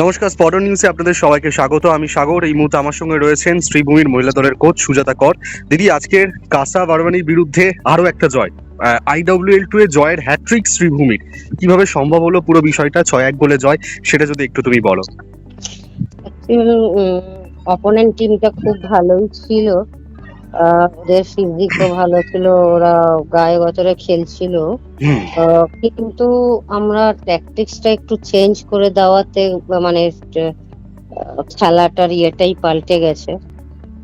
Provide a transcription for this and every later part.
নমস্কার স্পটন নিউজে আপনাদের সবাইকে স্বাগত। আমি সাগর, এই মুহূর্তে আমার সঙ্গে রয়েছেন শ্রীভূমির মহিলা দলের কোচ সুজাতা কর। দিদি, আজকের কাসা বারবানির বিরুদ্ধে আরও একটা জয়। আইডব্লিউএল টু এ জয়ের হ্যাট্রিক শ্রীভূমির। কীভাবে সম্ভব হলো পুরো বিষয়টা, ছয় এক গোলে জয়, সেটা যদি একটু তুমি বলো। অপোনেন্ট টিমটা খুব ভালোই ছিল। ওদের ফিজিকও ভালো ছিল ওরা গায়ে গতরে খেলছিল। আহ, কিন্তু আমরা ট্যাকটিক্সটা একটু চেঞ্জ করে দেওয়াতে মানে খেলাটার ইয়েটাই পাল্টে গেছে।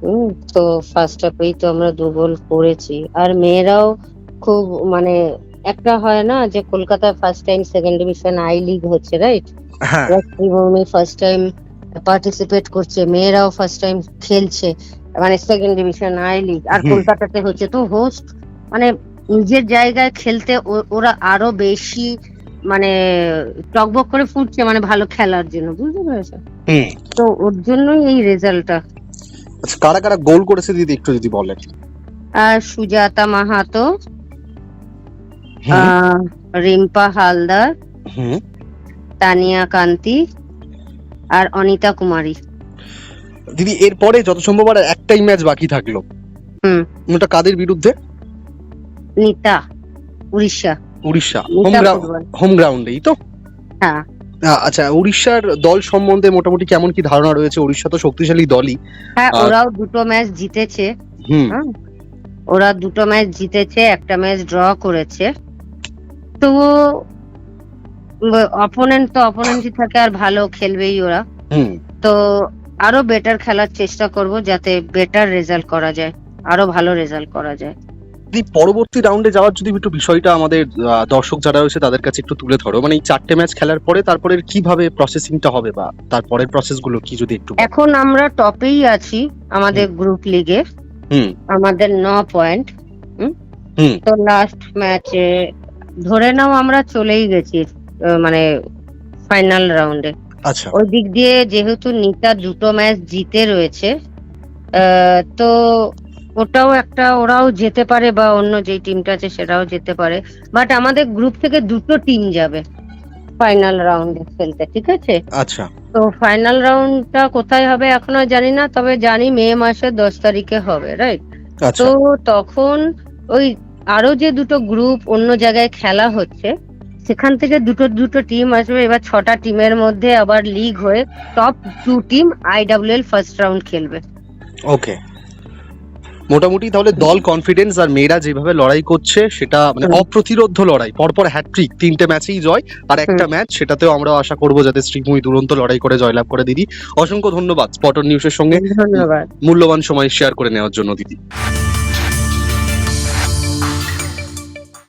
হুম তো ফার্স্ট হাফেই তো আমরা দু গোল করেছি। আর মেয়েরাও খুব মানে একটা হয় না যে কলকাতায় first time second division I league হচ্ছে রাইট ফার্স্ট টাইম পার্টিসিপেট করছে মেয়েরাও ফার্স্ট টাইম খেলছে। মানে সেকেন্ড ডিভিশন আই লিগ আর কলকাতাতে হচ্ছে তো হোস্ট মানে নিজের জায়গায় খেলতে ওরা আরও বেশি মানে টকবক করে ফুটছে মানে ভালো খেলার জন্য বুঝতে পেরেছ? তো ওর জন্যই এই রেজাল্টটা আচ্ছা কারা কারা গোল করেছে দিদি একটু যদি বলেন? আর সুজাতা মাহাতো রিম্পা হালদার তানিয়া কান্তি আর অনিতা কুমারী। দিদি এরপরে যত সম্ভব আর একটাই ম্যাচ বাকি থাকল। হুম। ওটা কাদের বিরুদ্ধে? নিতা উড়িষ্যা। উড়িষ্যা হোম গ্রাউন্ডেই তো? হ্যাঁ। আচ্ছা উড়িষ্যার দল সম্বন্ধে মোটামুটি কেমন কি ধারণা রয়েছে? উড়িষ্যা তো শক্তিশালী দলই। হ্যাঁ ওরাও দুটো ম্যাচ জিতেছে। হুম। ওরা দুটো ম্যাচ জিতেছে একটা ম্যাচ ড্র করেছে। তো অপোনেন্ট তো অপোনেন্টই থাকে আর ভালো খেলবেই ওরা। হুম। তো আরও বেটার খেলার চেষ্টা করব যাতে বেটার রেজাল্ট করা যায় আরও ভালো রেজাল্ট করা যায়। দিদি পরবর্তী রাউন্ডে যাওয়ার যদি একটু বিষয়টা আমাদের দর্শক যারা রয়েছে তাদের কাছে একটু তুলে ধরো। মানে এই চারটে ম্যাচ খেলার পরে তারপরে কীভাবে প্রসেসিংটা হবে বা তারপরের প্রসেসগুলো কি যদি একটু এখন আমরা টপেই আছি আমাদের গ্রুপ লিগে হুম। আমাদের ন পয়েন্ট হুম? তো লাস্ট ম্যাচে ধরে নাও আমরা চলেই গেছি মানে ফাইনাল রাউন্ডে আচ্ছা। ওই দিক দিয়ে যেহেতু নিতা দুটো ম্যাচ জিতে রয়েছে তো ওটাও একটা ওরাও যেতে পারে বা অন্য যে টিমটা আছে সেটাও যেতে পারে। বাট আমাদের গ্রুপ থেকে দুটো টিম যাবে ফাইনাল রাউন্ডে খেলতে ঠিক আছে? আচ্ছা। তো ফাইনাল রাউন্ডটা কোথায় হবে এখনও জানি না তবে জানি মে মাসের দশ তারিখে হবে রাইট আচ্ছা। তো তখন ওই আরও যে দুটো গ্রুপ অন্য জায়গায় খেলা হচ্ছে সেখান থেকে দুটো দুটো টিম আসবে। এবার ছটা টিমের মধ্যে আবার লিগ হয়ে top two team IWL first round খেলবে। ওকে মোটামুটি তাহলে দল কনফিডেন্স আর মেয়েরা যেভাবে লড়াই করছে সেটা মানে হুম। অপ্রতিরোধ্য লড়াই। পরপর হ্যাট্রিক তিনটে ম্যাচেই জয় আর একটা ম্যাচ সেটাতেও আমরা আশা করব যাতে শ্রীভূমি দুরন্ত লড়াই করে জয়লাভ করে। দিদি অসংখ্য ধন্যবাদ। স্পটন নিউজের সঙ্গে ধন্যবাদ। মূল্যবান সময় শেয়ার করে নেওয়ার জন্য দিদি।